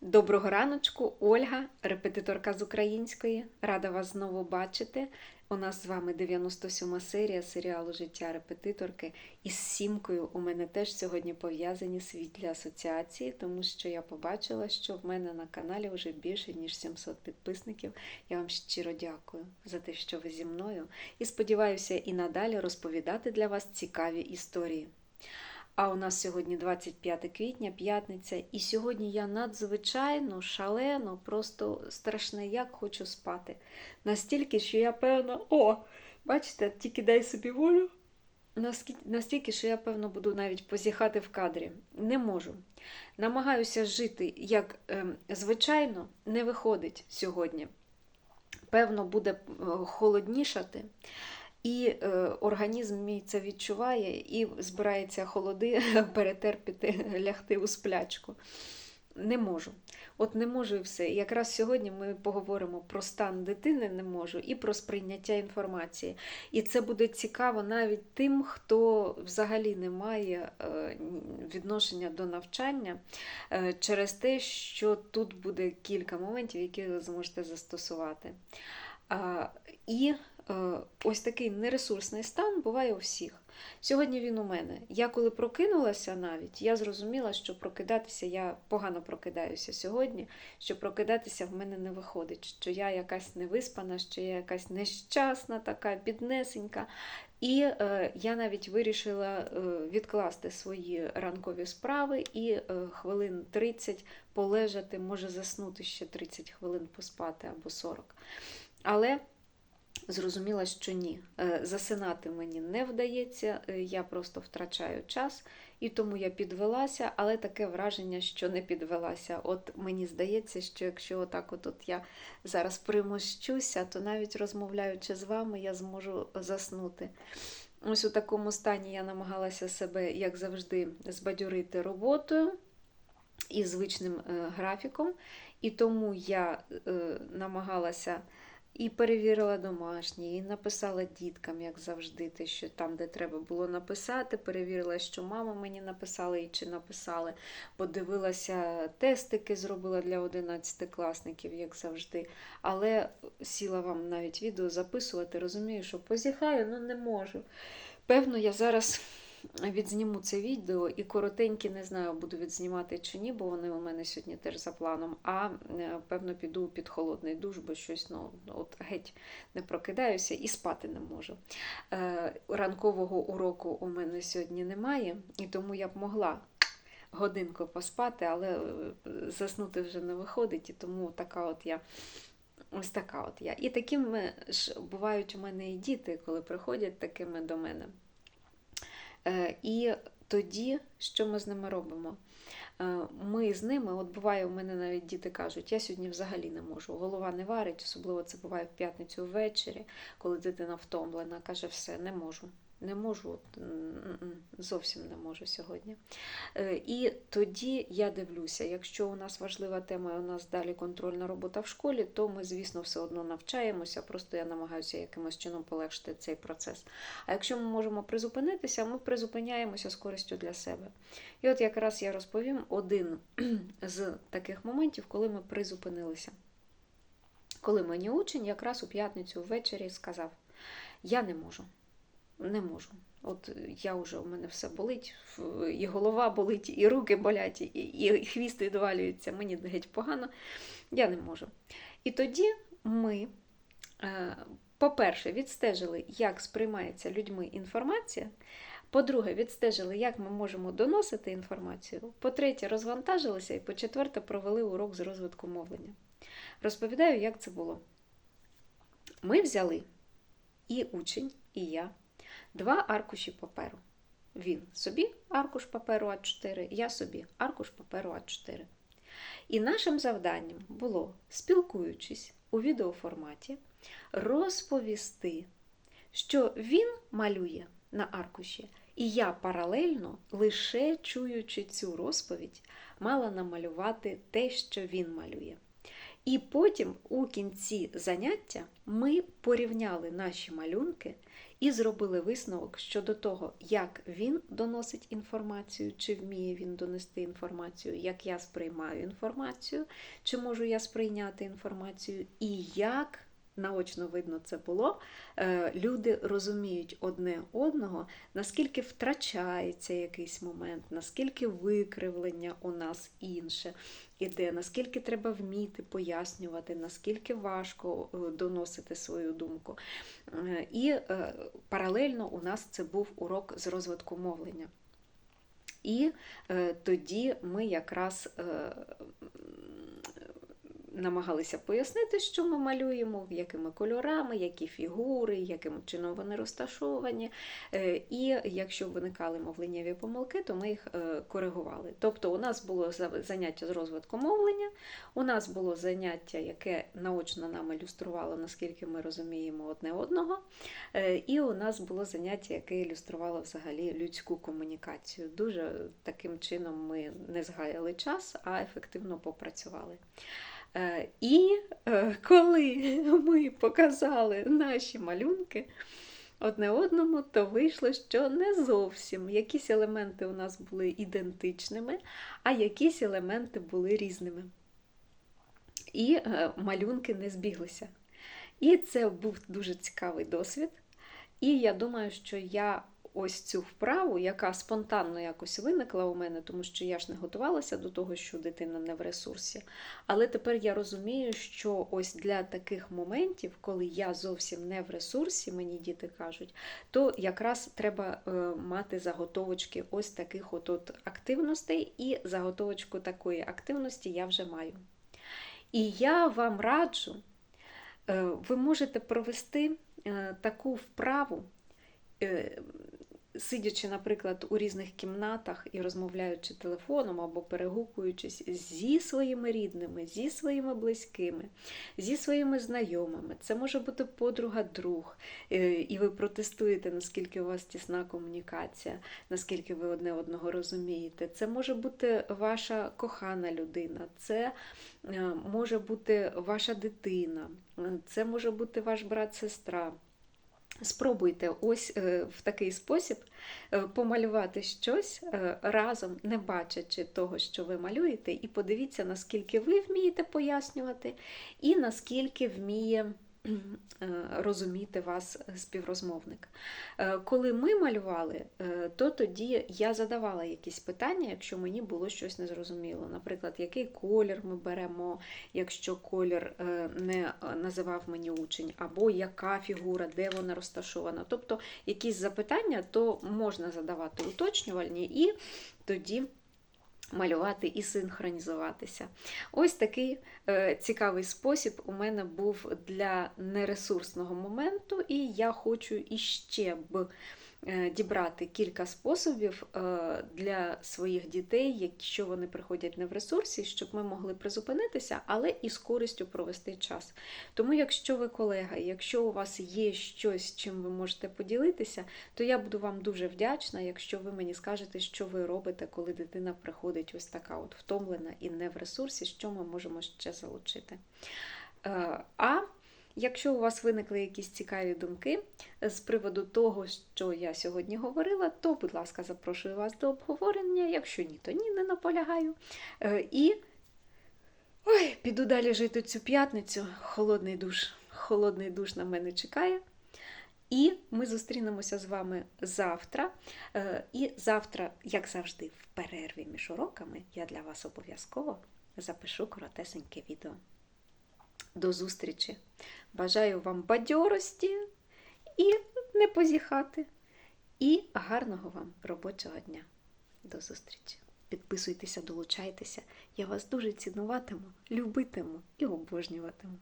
Доброго раночку, Ольга, репетиторка з української. Рада вас знову бачити. У нас з вами 97 серія серіалу Життя репетиторки. І з сімкою у мене теж сьогодні пов'язані світлі асоціації, тому що я побачила, що в мене на каналі вже більше ніж 700 підписників. Я вам щиро дякую за те, що ви зі мною. І сподіваюся, і надалі розповідати для вас цікаві історії. А у нас сьогодні 25 квітня, п'ятниця, і сьогодні я надзвичайно шалено, просто страшне, як хочу спати. Настільки, що я певно, о, бачите, тільки дай собі волю. Настільки, що я, певно, буду навіть позіхати в кадрі. Не можу. Намагаюся жити як ем, звичайно, не виходить сьогодні. Певно, буде е, холоднішати. І е, організм мій це відчуває і збирається холоди перетерпіти, лягти у сплячку. Не можу. От не можу і все. Якраз сьогодні ми поговоримо про стан дитини, не можу, і про сприйняття інформації. І це буде цікаво навіть тим, хто взагалі не має е, відношення до навчання е, через те, що тут буде кілька моментів, які ви зможете застосувати. І ось такий нересурсний стан буває у всіх. Сьогодні він у мене. Я коли прокинулася навіть, я зрозуміла, що прокидатися я погано прокидаюся сьогодні, що прокидатися в мене не виходить, що я якась невиспана, що я якась нещасна, така біднесенька. І е, я навіть вирішила е, відкласти свої ранкові справи і е, хвилин 30 полежати, може заснути ще 30 хвилин поспати або 40. Але зрозуміла, що ні. Е, Засинати мені не вдається, е, я просто втрачаю час, і тому я підвелася, але таке враження, що не підвелася. От мені здається, що якщо отак от, от я зараз примощуся, то навіть розмовляючи з вами, я зможу заснути. Ось у такому стані я намагалася себе, як завжди, збадьорити роботою і звичним е, графіком, і тому я намагалася і перевірила домашні, і написала діткам, як завжди, те, що там, де треба було написати, перевірила, що мама мені написала і чи написали. Подивилася тестики, зробила для 11 класників, як завжди. Але сіла вам навіть відео записувати, розумію, що позіхаю, ну не можу. Певно, я зараз відзніму це відео і коротенькі, не знаю, буду відзнімати чи ні, бо вони у мене сьогодні теж за планом. А е, певно піду під холодний душ, бо щось ну, от геть не прокидаюся і спати не можу. Е, Ранкового уроку у мене сьогодні немає, і тому я б могла. Годинку поспати, але е, заснути вже не виходить, і тому така от я ось така от я. І такими ж бувають у мене і діти, коли приходять такими до мене. Е, І тоді, що ми з ними робимо? Е, Ми з ними, от буває, у мене навіть діти кажуть, я сьогодні взагалі не можу, голова не варить, особливо це буває в п'ятницю ввечері, коли дитина втомлена, каже, все, не можу. Не можу, зовсім не можу сьогодні. Е, І тоді я дивлюся, якщо у нас важлива тема, і у нас далі контрольна робота в школі, то ми, звісно, все одно навчаємося, просто я намагаюся якимось чином полегшити цей процес. А якщо ми можемо призупинитися, ми призупиняємося з користю для себе. І от якраз я розповім один з таких моментів, коли ми призупинилися. Коли мені учень якраз у п'ятницю ввечері сказав: Я не можу не можу. От я вже у мене все болить, і голова болить, і руки болять, і, і хвіст відвалюється, мені геть погано, я не можу. І тоді ми, е, по-перше, відстежили, як сприймається людьми інформація. По-друге, відстежили, як ми можемо доносити інформацію. По-третє, розвантажилися, і по-четверте, провели урок з розвитку мовлення. Розповідаю, як це було. Ми взяли і учень, і я два аркуші паперу. Він собі аркуш паперу А4, я собі аркуш паперу А4. І нашим завданням було, спілкуючись у відеоформаті, розповісти, що він малює на аркуші, і я паралельно, лише чуючи цю розповідь, мала намалювати те, що він малює. І потім у кінці заняття ми порівняли наші малюнки і зробили висновок щодо того, як він доносить інформацію, чи вміє він донести інформацію, як я сприймаю інформацію, чи можу я сприйняти інформацію, і як наочно видно це було, е, люди розуміють одне одного, наскільки втрачається якийсь момент, наскільки викривлення у нас інше іде, наскільки треба вміти пояснювати, наскільки важко е, доносити свою думку. Е, І паралельно у нас це був урок з розвитку мовлення. І тоді ми якраз намагалися пояснити, що ми малюємо, якими кольорами, які фігури, яким чином вони розташовані. Е, І якщо виникали мовленнєві помилки, то ми їх е, коригували. Тобто у нас було заняття з розвитку мовлення, у нас було заняття, яке наочно нам ілюструвало, наскільки ми розуміємо одне одного. Е, І у нас було заняття, яке ілюструвало взагалі людську комунікацію. Дуже таким чином ми не згаяли час, а ефективно попрацювали. Е, І е, коли ми показали наші малюнки одне одному, то вийшло, що не зовсім якісь елементи у нас були ідентичними, а якісь елементи були різними. І е, малюнки не збіглися. І це був дуже цікавий досвід. І я думаю, що я ось цю вправу, яка спонтанно якось виникла у мене, тому що я ж не готувалася до того, що дитина не в ресурсі. Але тепер я розумію, що ось для таких моментів, коли я зовсім не в ресурсі, мені діти кажуть, то якраз треба е, мати заготовочки ось таких от, активностей, і заготовочку такої активності я вже маю. І я вам раджу, е, ви можете провести е, таку вправу, сидячи, наприклад, у різних кімнатах і розмовляючи телефоном або перегукуючись зі своїми рідними, зі своїми близькими, зі своїми знайомими. Це може бути подруга, друг, е, і ви протестуєте, наскільки у вас тісна комунікація, наскільки ви одне одного розумієте. Це може бути ваша кохана людина, це е, може бути ваша дитина, е, це може бути ваш брат, сестра. Спробуйте ось е, в такий спосіб е, помалювати щось е, разом, не бачачи того, що ви малюєте, і подивіться, наскільки ви вмієте пояснювати, і наскільки вміє розуміти вас співрозмовник. Е, Коли ми малювали, е, то тоді я задавала якісь питання, якщо мені було щось незрозуміло. Наприклад, який колір ми беремо, якщо колір е, не називав мені учень, або яка фігура, де вона розташована. Тобто якісь запитання то можна задавати уточнювальні і тоді. Малювати і синхронізуватися. Ось такий е, цікавий спосіб у мене був для нересурсного моменту, і я хочу іще б дібрати кілька способів е, для своїх дітей, якщо вони приходять не в ресурсі, щоб ми могли призупинитися, але і з користю провести час. Тому, якщо ви колега, якщо у вас є щось, чим ви можете поділитися, то я буду вам дуже вдячна, якщо ви мені скажете, що ви робите, коли дитина приходить ось така от втомлена і не в ресурсі, що ми можемо ще залучити. Е, А Якщо у вас виникли якісь цікаві думки з приводу того, що я сьогодні говорила, то, будь ласка, запрошую вас до обговорення. Якщо ні, то ні, не наполягаю. Е, І ой, піду далі жити цю п'ятницю. Холодний душ, холодний душ на мене чекає. І ми зустрінемося з вами завтра. Е, І завтра, як завжди, в перерві між уроками я для вас обов'язково запишу коротесеньке відео. До зустрічі! Бажаю вам бадьорості і не позіхати. І гарного вам робочого дня. До зустрічі! Підписуйтеся, долучайтеся. Я вас дуже цінуватиму, любитиму і обожнюватиму.